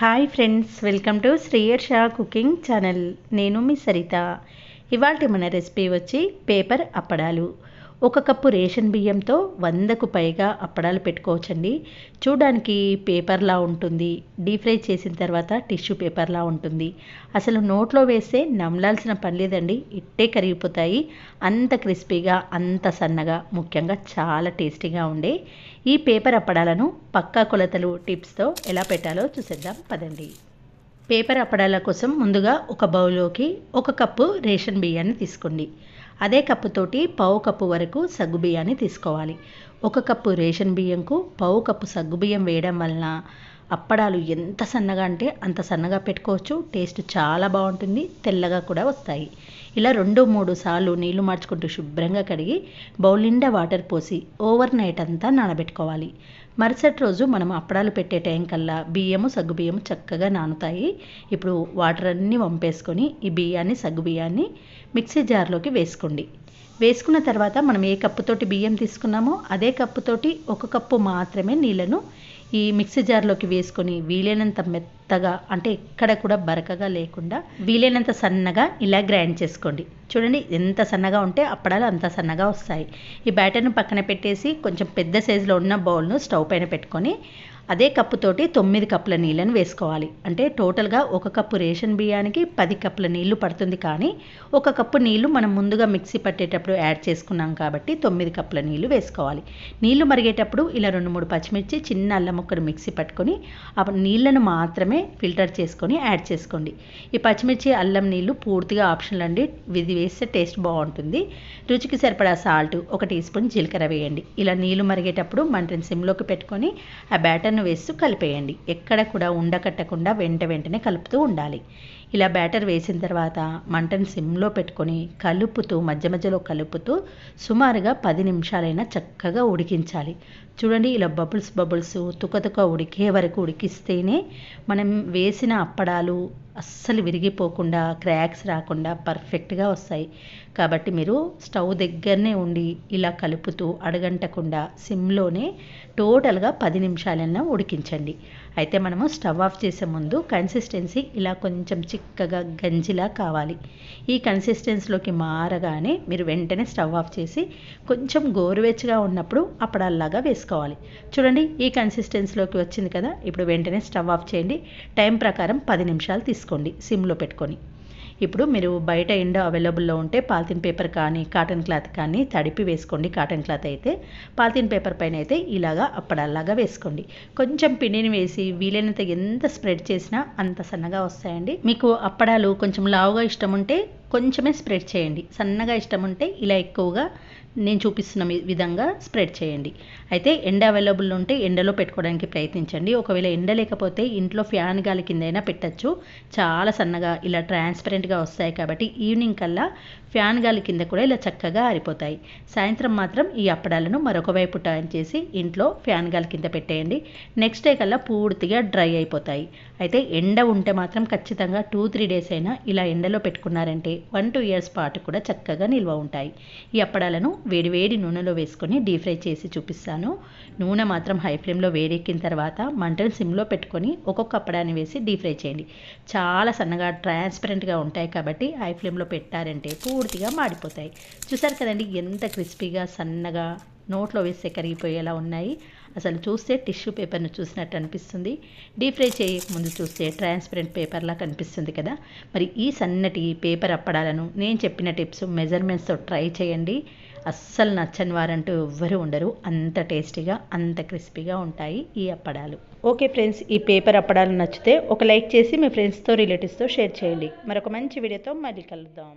Hi friends welcome to Sriyarsha cooking channel నేను మీ సరిత. ఇవాళ మన రెసిపీ వచ్చి పేపర్ అప్పడాలు. ఒక కప్పు రేషన్ బియ్యంతో వందకు పైగా అప్పడాలు పెట్టుకోవచ్చండి. చూడడానికి పేపర్లా ఉంటుంది. డీప్ ఫ్రై చేసిన తర్వాత టిష్యూ పేపర్లా ఉంటుంది. అసలు నోట్లో వేస్తే నమలాల్సిన పని లేదండి. ఇట్టే కరిగిపోతాయి. అంత క్రిస్పీగా అంత సన్నగా ముఖ్యంగా చాలా టేస్టీగా ఉండే ఈ పేపర్ అప్పడాలను పక్కా కొలతలు టిప్స్తో ఎలా పెట్టాలో చూసేద్దాం. పదండి. పేపర్ అప్పడాల కోసం ముందుగా ఒక బౌల్లోకి ఒక కప్పు రేషన్ బియ్యాన్ని తీసుకోండి. అదే కప్పుతోటి పావు కప్పు వరకు సగ్గు బియ్యాన్ని తీసుకోవాలి. ఒక కప్పు రేషన్ బియ్యంకు పావు కప్పు సగ్గు బియ్యం వేయడం వలన అప్పడాలు ఎంత సన్నగా అంటే అంత సన్నగా పెట్టుకోవచ్చు. టేస్ట్ చాలా బాగుంటుంది. తెల్లగా కూడా వస్తాయి. ఇలా రెండు మూడు సార్లు నీళ్ళు మార్చుకుంటూ శుభ్రంగా కడిగి బౌల్ నిండా వాటర్ పోసి ఓవర్ నైట్ అంతా నానబెట్టుకోవాలి. మరుసటి రోజు మనం అప్పడాలు పెట్టే టైం కల్లా బియ్యము సగ్గు బియ్యము చక్కగా నానుతాయి. ఇప్పుడు వాటర్ అన్నీ వంపేసుకొని ఈ బియ్యాన్ని సగ్గు బియ్యాన్ని మిక్సీ జార్లోకి వేసుకోండి. వేసుకున్న తర్వాత మనం ఏ కప్పుతోటి బియ్యం తీసుకున్నామో అదే కప్పుతోటి ఒక కప్పు మాత్రమే నీళ్ళను ఈ మిక్సీ జార్లోకి వేసుకొని వీలైనంత మెత్తగా అంటే ఎక్కడ కూడా బరకగా లేకుండా వీలైనంత సన్నగా ఇలా గ్రైండ్ చేసుకోండి. చూడండి ఎంత సన్నగా ఉంటే అప్పడాలు అంత సన్నగా వస్తాయి. ఈ బ్యాటర్ను పక్కన పెట్టేసి కొంచెం పెద్ద సైజులో ఉన్న బౌల్ను స్టవ్ పైన పెట్టుకొని అదే కప్పుతోటి తొమ్మిది కప్పుల నీళ్ళని వేసుకోవాలి. అంటే టోటల్గా ఒక కప్పు రేషన్ బియ్యానికి పది కప్పుల నీళ్ళు పడుతుంది కానీ ఒక కప్పు నీళ్ళు మనం ముందుగా మిక్సీ పట్టేటప్పుడు యాడ్ చేసుకున్నాం కాబట్టి తొమ్మిది కప్పుల నీళ్ళు వేసుకోవాలి. నీళ్ళు మరిగేటప్పుడు ఇలా రెండు మూడు పచ్చిమిర్చి చిన్న అల్లం ముక్కను మిక్సీ పట్టుకొని ఆ నీళ్ళను మాత్రమే ఫిల్టర్ చేసుకొని యాడ్ చేసుకోండి. ఈ పచ్చిమిర్చి అల్లం నీళ్ళు పూర్తిగా ఆప్షనల్ అండి. ఇది వేస్తే టేస్ట్ బాగుంటుంది. రుచికి సరిపడా సాల్ట్ ఒక టీ స్పూన్ జీలకర్ర వేయండి. ఇలా నీళ్ళు మరిగేటప్పుడు మంటని సిమ్లోకి పెట్టుకొని ఆ బ్యాటర్ వేస్తూ కలిపేయండి. ఎక్కడ కూడా ఉండకట్టకుండా వెంట వెంటనే కలుపుతూ ఉండాలి. ఇలా బ్యాటర్ వేసిన తర్వాత మంటను సిమ్లో పెట్టుకొని కలుపుతూ మధ్య మధ్యలో కలుపుతూ సుమారుగా పది నిమిషాలైనా చక్కగా ఉడికించాలి. చూడండి ఇలా బబుల్స్ బబుల్స్ తుకతుక ఉడికే వరకు ఉడికిస్తేనే మనం వేసిన అప్పడాలు అస్సలు విరిగిపోకుండా క్రాక్స్ రాకుండా పర్ఫెక్ట్గా వస్తాయి. కాబట్టి మీరు స్టవ్ దగ్గరనే ఉండి ఇలా కలుపుతూ అడగంటకుండా సిమ్లోనే టోటల్గా పది నిమిషాలన్నా ఉడికించండి. అయితే మనము స్టవ్ ఆఫ్ చేసే ముందు కన్సిస్టెన్సీ ఇలా కొంచెం చిక్కగా గంజిలా కావాలి. ఈ కన్సిస్టెన్సీలోకి మారగానే మీరు వెంటనే స్టవ్ ఆఫ్ చేసి కొంచెం గోరువెచ్చగా ఉన్నప్పుడు అప్పుడల్లాగా వేసుకోవాలి. చూడండి ఈ కన్సిస్టెన్సీలోకి వచ్చింది కదా ఇప్పుడు వెంటనే స్టవ్ ఆఫ్ చేయండి. టైం ప్రకారం పది నిమిషాలు తీసుకోండి సిమ్లో పెట్టుకొని. ఇప్పుడు మీరు బయట ఎండ అవైలబుల్లో ఉంటే పాలిథిన్ పేపర్ కానీ కాటన్ క్లాత్ కానీ తడిపి వేసుకోండి. కాటన్ క్లాత్ అయితే పాలిథిన్ పేపర్ పైన అయితే ఇలాగా అప్పడాల్లాగా వేసుకోండి. కొంచెం పిండిని వేసి వీలైనంత ఎంత స్ప్రెడ్ చేసినా అంత సన్నగా వస్తాయండి. మీకు అప్పడాలు కొంచెం లావుగా ఇష్టం ఉంటే కొంచెమే స్ప్రెడ్ చేయండి. సన్నగా ఇష్టం ఉంటే ఇలా ఎక్కువగా నేను చూపిస్తున్న విధంగా స్ప్రెడ్ చేయండి. అయితే ఎండ అవైలబుల్ ఉంటే ఎండలో పెట్టుకోవడానికి ప్రయత్నించండి. ఒకవేళ ఎండ లేకపోతే ఇంట్లో ఫ్యాన్ గాలి కిందైనా పెట్టచ్చు. చాలా సన్నగా ఇలా ట్రాన్స్పరెంట్గా వస్తాయి కాబట్టి ఈవినింగ్ కల్లా ఫ్యాన్ గాలి కింద కూడా ఇలా చక్కగా ఆరిపోతాయి. సాయంత్రం మాత్రం ఈ అప్పడాలను మరొక వైపు టర్న్ చేసి ఇంట్లో ఫ్యాన్ గాలి కింద పెట్టేయండి. నెక్స్ట్ డే కల్లా పూర్తిగా డ్రై అయిపోతాయి. అయితే ఎండ ఉంటే మాత్రం ఖచ్చితంగా టూ త్రీ డేస్ అయినా ఇలా ఎండలో పెట్టుకున్నారంటే వన్ టూ ఇయర్స్ పాటు కూడా చక్కగా నిల్వ ఉంటాయి. ఈ అప్పడాలను వేడి వేడి నూనెలో వేసుకొని డీప్ ఫ్రై చేసి చూపిస్తాను. నూనె మాత్రం హై ఫ్లేమ్లో వేడెక్కిన తర్వాత మంటను సిమ్లో పెట్టుకొని ఒక్కొక్క అప్పడాన్ని వేసి డీప్ ఫ్రై చేయండి. చాలా సన్నగా ట్రాన్స్పరెంట్గా ఉంటాయి కాబట్టి హై ఫ్లేమ్లో పెట్టారంటే పూర్తిగా మాడిపోతాయి. చూసారు కదండి ఎంత క్రిస్పీగా సన్నగా నోట్లో వేస్తే కరిగిపోయేలా ఉన్నాయి. అసలు చూస్తే టిష్యూ పేపర్ను చూసినట్టు అనిపిస్తుంది. డీప్ ఫ్రై చేయకముందు చూస్తే ట్రాన్స్పరెంట్ పేపర్లా కనిపిస్తుంది కదా. మరి ఈ సన్నటి పేపర్ అప్పడాలను నేను చెప్పిన టిప్స్ మెజర్మెంట్స్తో ట్రై చేయండి. అస్సలు నచ్చని వారంటూ ఎవ్వరూ ఉండరు. అంత టేస్టీగా అంత క్రిస్పీగా ఉంటాయి ఈ అప్పడాలు. ఓకే ఫ్రెండ్స్ ఈ పేపర్ అప్పడాలు నచ్చితే ఒక లైక్ చేసి మీ ఫ్రెండ్స్తో రిలేటివ్స్తో షేర్ చేయండి. మరొక మంచి వీడియోతో మళ్ళీ కలుద్దాం.